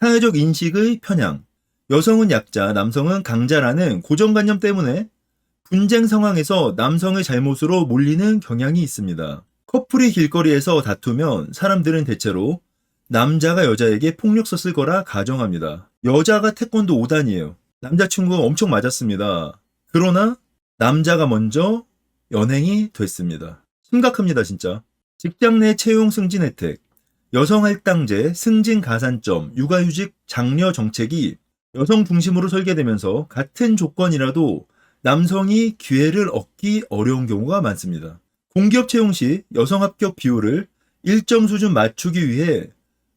사회적 인식의 편향, 여성은 약자, 남성은 강자라는 고정관념 때문에 분쟁 상황에서 남성의 잘못으로 몰리는 경향이 있습니다. 커플이 길거리에서 다투면 사람들은 대체로 남자가 여자에게 폭력 썼을 거라 가정합니다. 여자가 태권도 5단이에요. 남자친구가 엄청 맞았습니다. 그러나 남자가 먼저 연행이 됐습니다. 심각합니다, 진짜. 직장 내 채용 승진 혜택, 여성 할당제, 승진 가산점, 육아휴직 장려 정책이 여성 중심으로 설계되면서 같은 조건이라도 남성이 기회를 얻기 어려운 경우가 많습니다. 공기업 채용 시 여성 합격 비율을 일정 수준 맞추기 위해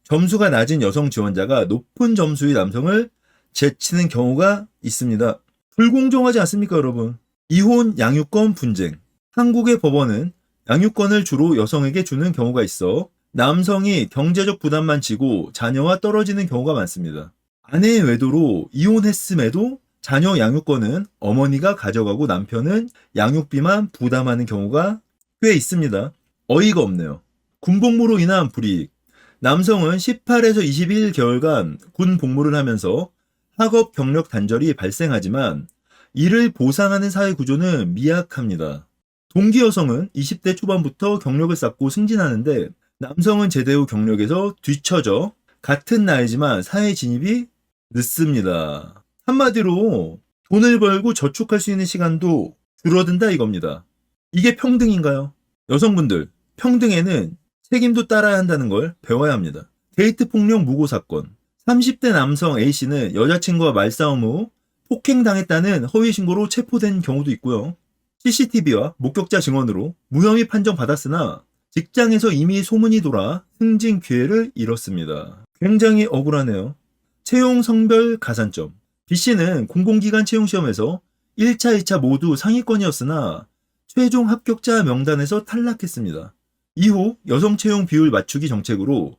점수가 낮은 여성 지원자가 높은 점수의 남성을 제치는 경우가 있습니다. 불공정하지 않습니까, 여러분? 이혼 양육권 분쟁. 한국의 법원은 양육권을 주로 여성에게 주는 경우가 있어 남성이 경제적 부담만 지고 자녀와 떨어지는 경우가 많습니다. 아내의 외도로 이혼했음에도 자녀 양육권은 어머니가 가져가고 남편은 양육비만 부담하는 경우가 꽤 있습니다. 어이가 없네요. 군복무로 인한 불이익. 남성은 18에서 21개월간 군 복무를 하면서 학업 경력 단절이 발생하지만 이를 보상하는 사회 구조는 미약합니다. 동기 여성은 20대 초반부터 경력을 쌓고 승진하는데 남성은 제대 후 경력에서 뒤처져 같은 나이지만 사회 진입이 늦습니다. 한마디로 돈을 벌고 저축할 수 있는 시간도 줄어든다 이겁니다. 이게 평등인가요? 여성분들, 평등에는 책임도 따라야 한다는 걸 배워야 합니다. 데이트 폭력 무고 사건. 30대 남성 A씨는 여자친구와 말싸움 후 폭행당했다는 허위 신고로 체포된 경우도 있고요. CCTV와 목격자 증언으로 무혐의 판정받았으나 직장에서 이미 소문이 돌아 승진 기회를 잃었습니다. 굉장히 억울하네요. 채용 성별 가산점. B씨는 공공기관 채용 시험에서 1차, 2차 모두 상위권이었으나 최종 합격자 명단에서 탈락했습니다. 이후 여성 채용 비율 맞추기 정책으로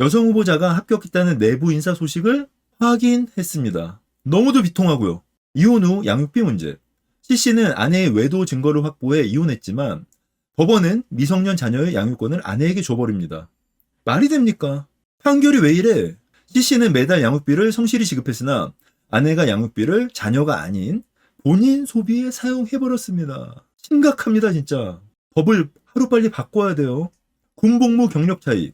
여성 후보자가 합격했다는 내부 인사 소식을 확인했습니다. 너무도 비통하고요. 이혼 후 양육비 문제. C씨는 아내의 외도 증거를 확보해 이혼했지만 법원은 미성년 자녀의 양육권을 아내에게 줘버립니다. 말이 됩니까? 판결이 왜 이래? C씨는 매달 양육비를 성실히 지급했으나 아내가 양육비를 자녀가 아닌 본인 소비에 사용해버렸습니다. 심각합니다, 진짜. 법을 하루빨리 바꿔야 돼요. 군복무 경력 차이.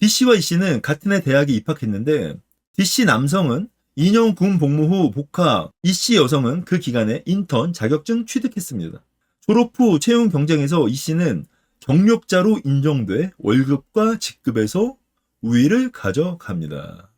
D씨와 E씨는 같은 해 대학에 입학했는데 D씨 남성은 2년 군 복무 후 복학, E씨 여성은 그 기간에 인턴 자격증 취득했습니다. 졸업 후 채용 경쟁에서 E씨는 경력자로 인정돼 월급과 직급에서 우위를 가져갑니다.